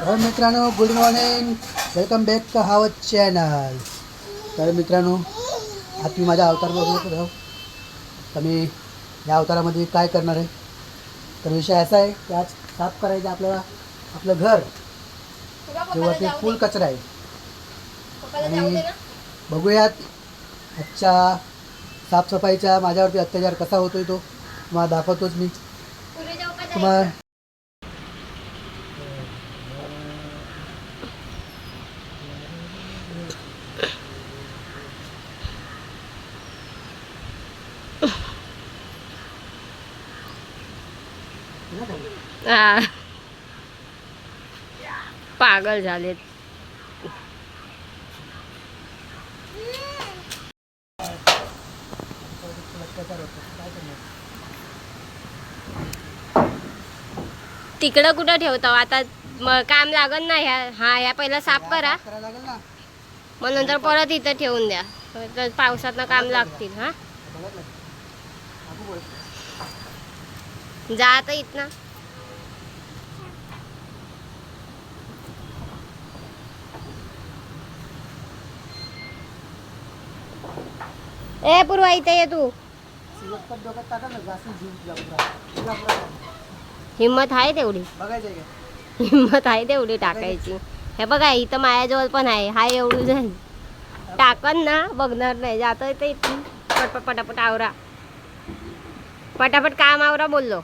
तर मित्रांनो good morning welcome back to our channel तर मित्रांनो आज तुम्ही माझ्या अवतार बघत राहू तर मी या अवतारामध्ये काय करणार आहे? तर विषय असा आहे की आज साफ करायचं आपल्याला आपलं घर जेव्हा फुल कचरा आहे. आणि बघूयात आजच्या साफसफाईचा माझ्यावरती अत्याचार कसा होतोय तो तुम्हाला दाखवतोच मी. तुम्हाला हा. पागल झालेत. तिकडं कुठं ठेवतो आता काम लागल ना ह्या हा ह्या पहिला साफ करा. मग नंतर परत इथं ठेवून द्या. तर काम लागतील हा? जाता नाही इथनं. ए पूर्वा इथे ये तू. हिम्मत हिंमत आहे तेवढी. हिम्मत आहे हिंमत आहे तेवढी टाकायची. हे बघा इथं माझ्याजवळ पण आहे. हा एवढी जाईल टाकन ना बघणार नाही. जाता येतं इथून. पटपट पटापट आवरा. पटापट काम आवरा बोललो.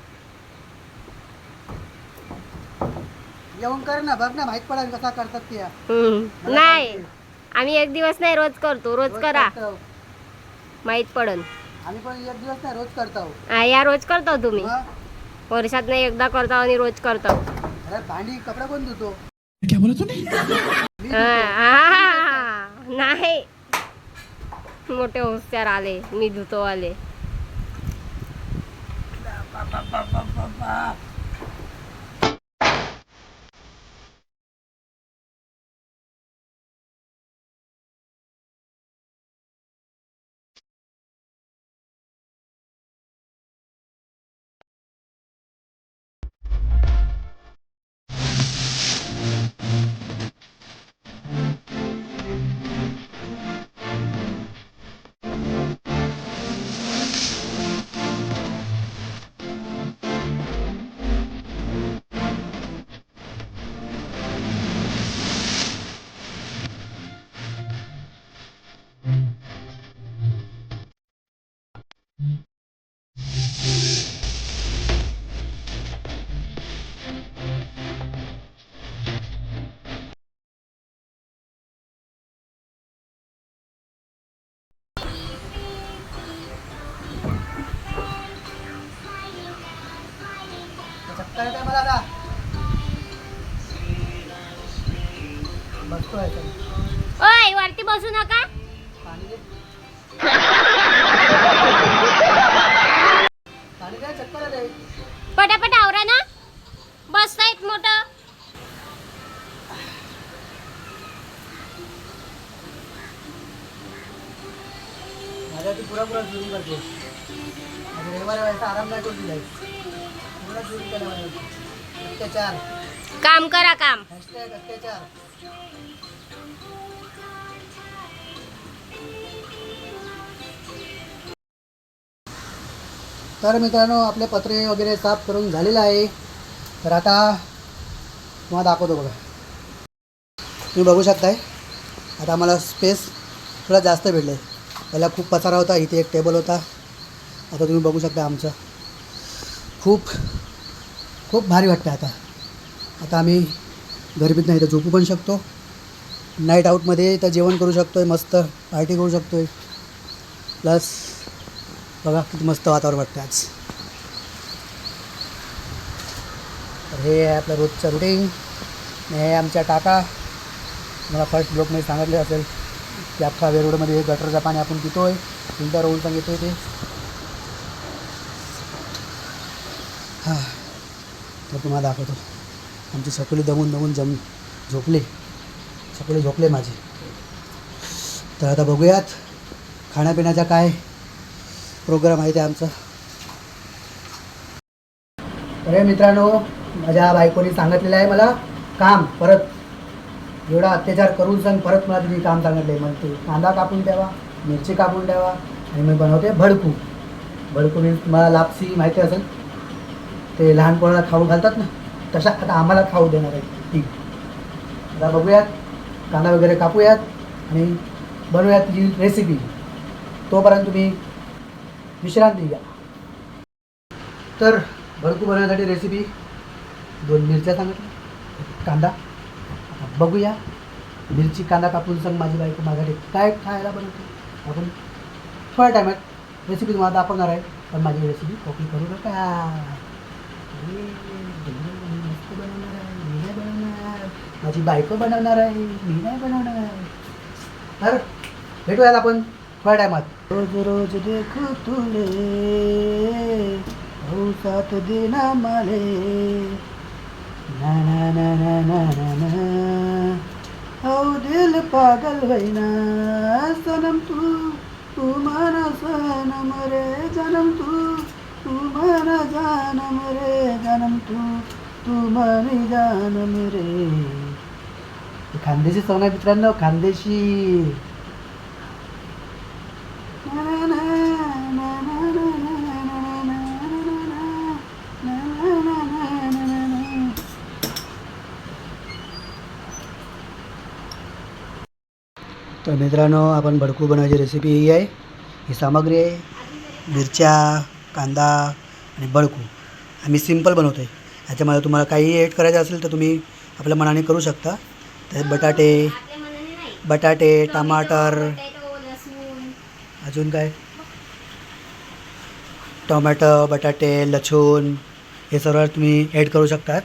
येऊन कर ना बघ ना माहीत पडेल कसा करतात ते. हम्म. नाही. आम्ही एक दिवस नाही रोज करतो रोज करा. करतो. माहीत पडन आम्ही पण एक दिवस नाही रोज करतो. हा, या रोज करतो तुम्ही. मग वर्षात नाही एकदा करतो आणि रोज करतो. अरे भांडी कपडा कोण धुतो? मी हा, धुतो. हा, नाही. मोठे होस्त्यार आले मी धुतो आले. चक्कर येते मला आता. बसतोय. ओय वरती बसू नका. पाणी दे. पाणी दे चक्कर येते पटापट आवरा ना. बसतायत मोठं. माझ्या ती पुरा पुरा चोरी करते रविवारी आराम नाही करून दिलाय. अत्याचार. काम करा काम. हॅशटॅग अत्याचार. तर मित्रांनो आपले पत्रे वगैरे साफ करून झालेलं आहे. तर आता तुम्हाला दाखवतो बघा. तुम्ही बघू शकताय. आता आम्हाला स्पेस थोडा जास्त भेटले पहिला खूप पसारा होता इथे एक टेबल होता. आता तुम्ही बघू शकता आमचं. खूप खूप भारी वाटतं आता. आता आम्ही गरबीत नाही तर झोपू पण शकतो. नाईट आऊटमध्ये तर जेवण करू शकतो आहे मस्त पार्टी करू शकतो आहे प्लस बघा किती मस्त वातावरण वाटतं आज. तर हे आहे आपलं रोजचं रुटीन हे आमच्या टाका मला फर्स्ट ब्लॉकमध्ये सांगितले असेल की अख्खा वेरुडमध्ये हे गटरचं पाणी आपण पितो आहे फिल्टर होऊन आहे ते. हां. तर तुम्हाला दाखवतो. आमची सकुली दमून दमून जम झोपली. सकुली झोपले माझे. तर आता बघूयात खाण्यापिण्याचा काय प्रोग्राम आहे ते आमचा. अरे मित्रांनो माझ्या बायकोनी सांगितलेलं आहे मला काम परत. एवढा अत्याचार करून सांग परत मला तुम्ही काम सांगितले मग ते कांदा कापून ठेवा मिरची कापून ठेवा आणि मी बनवते भडकू. भडकू मी तुम्हाला लापसी माहिती असेल. ते लहान पोराला खाऊ घालतात ना तशा आता आम्हाला खाऊ देणार आहे ती. आता बघूयात कांदा वगैरे कापूयात आणि बनवूयात तिची रेसिपी तोपर्यंत तुम्ही विश्रांती घ्या. तर भरपूर बनवण्यासाठी रेसिपी दोन मिरच्या सांगितल्या. कांदा. बघूया मिरची कांदा कापून सांग माझी बायको माझ्यासाठी काय खायला बनवते. आपण थोड्या टायमात रेसिपी तुम्हाला दाखवणार आहे. पण माझी रेसिपी कॉपी करू नका. अरे, मी मस्त बनवणार आहे मी नाही बनवणार माझी बायको बनवणार आहे मी नाही बनवणार. तर भेटूयात आपण थोड्या टायमात रोज रोज देखो तुले हो साथ देना माले. ना ना ना ना ना ना ना. हो दिल पागल भैना सनम तू तू माना ഗാനം രേ ഗാനം तू तुम्हारी गाणं रे खानदेशी सॉंग आहे मित्रांनो खानदेशी तर मित्रांनो आपण भडकू बनवायची रेसिपी ही आहे ही सामग्री आहे मिरच्या कांदा आणि भडकू आम्ही सिंपल बनवतो आहे ह्याच्यामध्ये तुम्हाला काही ॲड करायचं असेल तर तुम्ही आपल्या मनाने करू शकता. त्यात बटाटे बटाटे टमाटर अजून काय? टोमॅटो बटाटे लसूण हे सर्व तुम्ही ॲड करू शकतात.